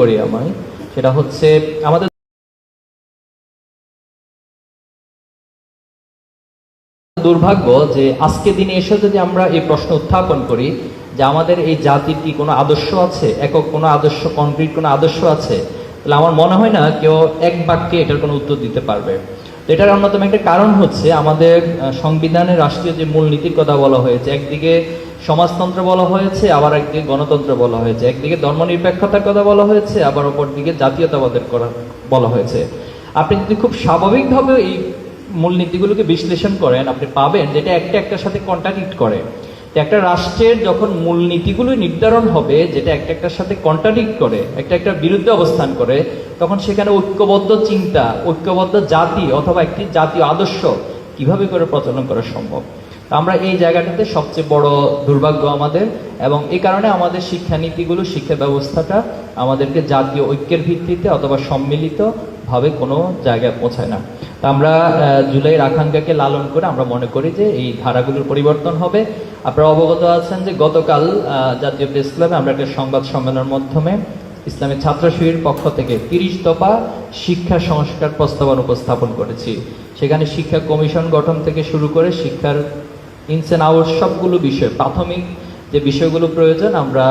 করি আমি সেটা হচ্ছে আমাদের দুর্ভাগ্য যে আজকে দিনে এসে যদি আমরা এই প্রশ্ন উত্থাপন করি যে আমাদের এই জাতির কি কোনো আদর্শ আছে, একক কোনো আদর্শ কনক্রিট কোনো আদর্শ আছে, তাহলে আমার মনে হয় না কেউ এক বাক্যে এটার কোনো উত্তর দিতে পারবে। এটার অন্যতম একটা কারণ হচ্ছে আমাদের সংবিধানে রাষ্ট্রীয় যে মূলনীতির কথা বলা হয়েছে, একদিকে সমাজতন্ত্র বলা হয়েছে, আবার একদিকে গণতন্ত্র বলা হয়েছে। একদিকে ধর্মনিরপেক্ষতার কথা বলা হয়েছে, আবার অপরদিকে জাতীয়তাবাদের করা বলা হয়েছে। আপনি যদি খুব স্বাভাবিকভাবে এই মূলনীতিগুলোকে বিশ্লেষণ করেন, আপনি পাবেন যেটা একটা একটার সাথে কন্ট্রাডিক্ট করে। একটা রাষ্ট্রের যখন মূলনীতিগুলো নির্ধারণ হবে, যেটা একটা একটার সাথে কন্ট্রাডিক্ট করে, একটা একটা বিরুদ্ধে অবস্থান করে, তখন সেখানে ঐক্যবদ্ধ চিন্তা, ঐক্যবদ্ধ জাতি অথবা একটি জাতীয় আদর্শ কীভাবে করে প্রচলন করা সম্ভব? আমরা এই জায়গাটাতে সবচেয়ে বড় দুর্ভাগ্য আমাদের এবং এই কারণে আমাদের শিক্ষানীতিগুলো শিক্ষা ব্যবস্থাটা আমাদেরকে জাতীয় ঐক্যের ভিত্তিতে অথবা সম্মিলিত ভাবে কোনো জায়গায় পৌঁছায় না। তা আমরা জুলাইয়ের আকাঙ্ক্ষাকে লালন করে আমরা মনে করি যে এই ধারাগুলোর পরিবর্তন হবে। আপনারা অবগত আছেন যে গতকাল জাতীয় প্রেস ক্লাবে আমরা একটা সংবাদ সম্মেলনের মাধ্যমে ইসলামের ছাত্র শিবির পক্ষ থেকে তিরিশ দফা শিক্ষা সংস্কার প্রস্তাবনা উপস্থাপন করেছি। সেখানে শিক্ষা কমিশন গঠন থেকে শুরু করে শিক্ষার ইনস অ্যান্ড আউট সবগুলো বিষয়, প্রাথমিক যে বিষয়গুলো প্রয়োজন, আমরা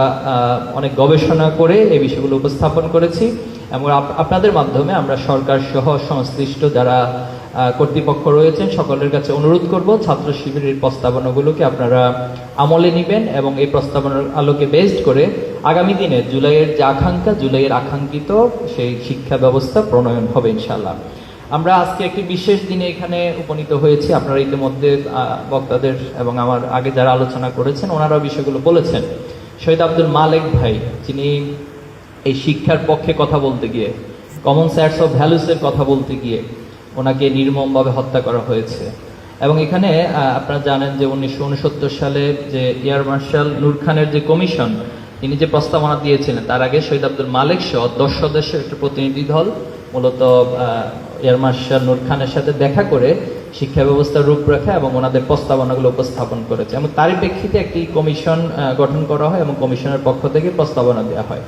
অনেক গবেষণা করে এই বিষয়গুলো উপস্থাপন করেছি এবং আপনাদের মাধ্যমে আমরা সরকার সহ সংশ্লিষ্ট যারা কর্তৃপক্ষ রয়েছেন, সকলের কাছে অনুরোধ করব, ছাত্র শিবিরের প্রস্তাবনাগুলোকে আপনারা আমলে নেবেন এবং এই প্রস্তাবনার আলোকে বেসড করে আগামী দিনে জুলাইয়ের যে আকাঙ্ক্ষা, জুলাইয়ের আকাঙ্ক্ষিত সেই শিক্ষা ব্যবস্থা প্রণয়ন হবে, ইনশাআল্লাহ। আমরা আজকে একটি বিশেষ দিনে এখানে উপনীত হয়েছি। আপনারা ইতিমধ্যে বক্তাদের এবং আমার আগে যারা আলোচনা করেছেন ওনারা বিষয়গুলো বলেছেন। শহীদ আব্দুল মালেক ভাই, যিনি এই শিক্ষার পক্ষে কথা বলতে গিয়ে কমন স্যাটস অফ ভ্যালুসের কথা বলতে গিয়ে, ওনাকে নির্মমভাবে হত্যা করা হয়েছে। এবং এখানে আপনারা জানেন যে উনিশশো উনসত্তর সালে যে এয়ার মার্শাল নূর খানের যে কমিশন, তিনি যে প্রস্তাবনা দিয়েছিলেন, তার আগে শহীদ আব্দুল মালেক সহ দশ সদস্যের একটা প্রতিনিধি দল, মূলত এয়ার মার্শাল নূর খানের সাথে দেখা করে শিক্ষা ব্যবস্থার রূপরেখা এবং ওনাদের প্রস্তাবনাগুলো উপস্থাপন করেছে এবং তারই প্রেক্ষিতে একটি কমিশন গঠন করা হয় এবং কমিশনের পক্ষ থেকে প্রস্তাবনা দেওয়া হয়।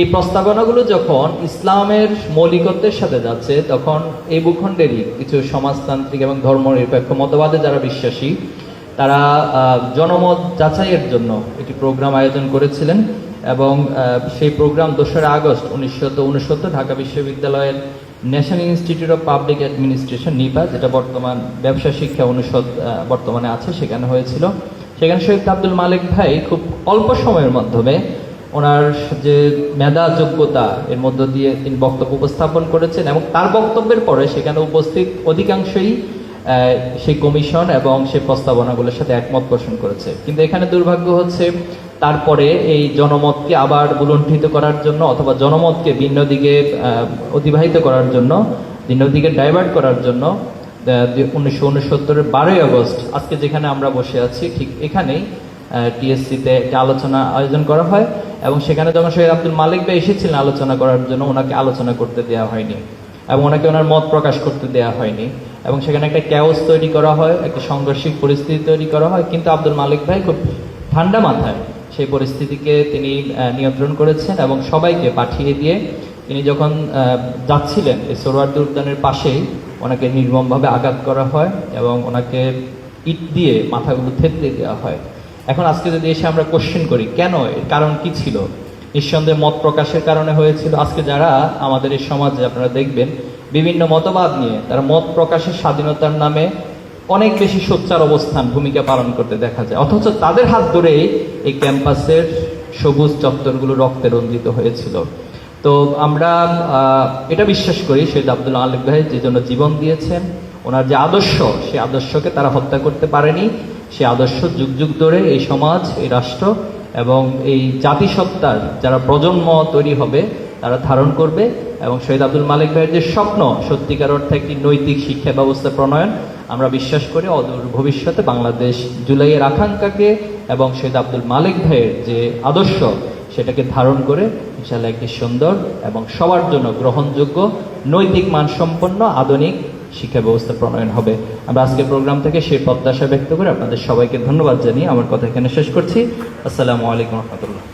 এই প্রস্তাবনাগুলো যখন ইসলামের মৌলিকত্বের সাথে যাচ্ছে, তখন এই ভূখণ্ডেরই কিছু সমাজতান্ত্রিক এবং ধর্মনিরপেক্ষ মতবাদে যারা বিশ্বাসী, তারা জনমত যাচাইয়ের জন্য একটি প্রোগ্রাম আয়োজন করেছিলেন এবং সেই প্রোগ্রাম দোসরা আগস্ট উনিশশো উনসত্তর ঢাকা বিশ্ববিদ্যালয়ের national institute of public administration NIPA যেটা বর্তমান ব্যবসা শিক্ষা অনুষদ বর্তমানে আছে, সেখানে হয়েছিল। সেখানে শহীদ আব্দুল মালিক ভাই খুব অল্প সময়ের মাধ্যমে ওনার যে মেধা যোগ্যতা এর মধ্য দিয়ে তিনি বক্তব্য উপস্থাপন করেছেন এবং তার বক্তব্যের পরে সেখানে উপস্থিত অধিকাংশই সেই কমিশন এবং সেই প্রস্তাবনাগুলোর সাথে একমত পোষণ করেছে। কিন্তু এখানে দুর্ভাগ্য হচ্ছে, তারপরে এই জনমতকে আবার বুলণ্ঠিত করার জন্য অথবা জনমতকে ভিন্ন দিকে অতিবাহিত করার জন্য, ভিন্ন দিকে ডাইভার্ট করার জন্য উনিশশো উনসত্তরের বারোই আগস্ট, আজকে যেখানে আমরা বসে আছি, ঠিক এখানেই টিএসসিতে একটা আলোচনা আয়োজন করা হয় এবং সেখানে যখন শহীদ আব্দুল মালিক ভাই এসেছিলেন আলোচনা করার জন্য, ওনাকে আলোচনা করতে দেওয়া হয়নি এবং ওনাকে ওনার মত প্রকাশ করতে দেওয়া হয়নি। এবং সেখানে একটা ক্যাওস তৈরি করা হয়, একটা সংঘর্ষিক পরিস্থিতি তৈরি করা হয়। কিন্তু আব্দুল মালিক ভাই খুব ঠান্ডা মাথায় সেই পরিস্থিতিকে তিনি নিয়ন্ত্রণ করেছেন এবং সবাইকে পাঠিয়ে দিয়ে তিনি যখন যাচ্ছিলেন এই সোরওয়ার্দী উদ্যানের পাশেই, ওনাকে নির্মমভাবে আঘাত করা হয় এবং ওনাকে ইট দিয়ে, মাথাগুলো থেতলে দেওয়া হয়। এখন আজকে যদি এসে আমরা কোশ্চেন করি, কেন? এর কারণ কি ছিল? নিঃসন্দেহে মত প্রকাশের কারণে হয়েছিল। আজকে যারা আমাদের এই সমাজে আপনারা দেখবেন বিভিন্ন মতবাদ নিয়ে তারা মত প্রকাশের স্বাধীনতার নামে অনেক বেশি সোচ্চার অবস্থান, ভূমিকা পালন করতে দেখা যায়। অথচ তাদের হাত ধরেই এই ক্যাম্পাসের সবুজ চত্বরগুলো রক্তে রঞ্জিত হয়েছিল। তো আমরা এটা বিশ্বাস করি, শহীদ আব্দুল আলিক ভাই যে জন্য জীবন দিয়েছেন, ওনার যে আদর্শ সেই আদর্শকে তারা হত্যা করতে পারেনি। সে আদর্শ যুগ যুগ ধরে এই সমাজ, এই রাষ্ট্র এবং এই জাতিসত্তার যারা প্রজন্ম তৈরি হবে, তারা ধারণ করবে। এবং শহীদ আব্দুল মালিক ভাইয়ের যে স্বপ্ন, সত্যিকার অর্থে একটি নৈতিক শিক্ষা ব্যবস্থা প্রণয়ন, আমরা বিশ্বাস করি অদূর ভবিষ্যতে বাংলাদেশ জুলাইয়ের আকাঙ্ক্ষাকে এবং শহীদ আব্দুল মালিক ভাইয়ের যে আদর্শ, সেটাকে ধারণ করে ইনশাল্লাহ একটি সুন্দর এবং সবার জন্য গ্রহণযোগ্য, নৈতিক মানসম্পন্ন, আধুনিক শিক্ষা ব্যবস্থা প্রণয়ন হবে। আমরা আজকের প্রোগ্রাম থেকে সেই প্রত্যাশা ব্যক্ত করে আপনাদের সবাইকে ধন্যবাদ জানিয়ে আমার কথা এখানে শেষ করছি। আসসালামু আলাইকুম রহমতুল্লাহ।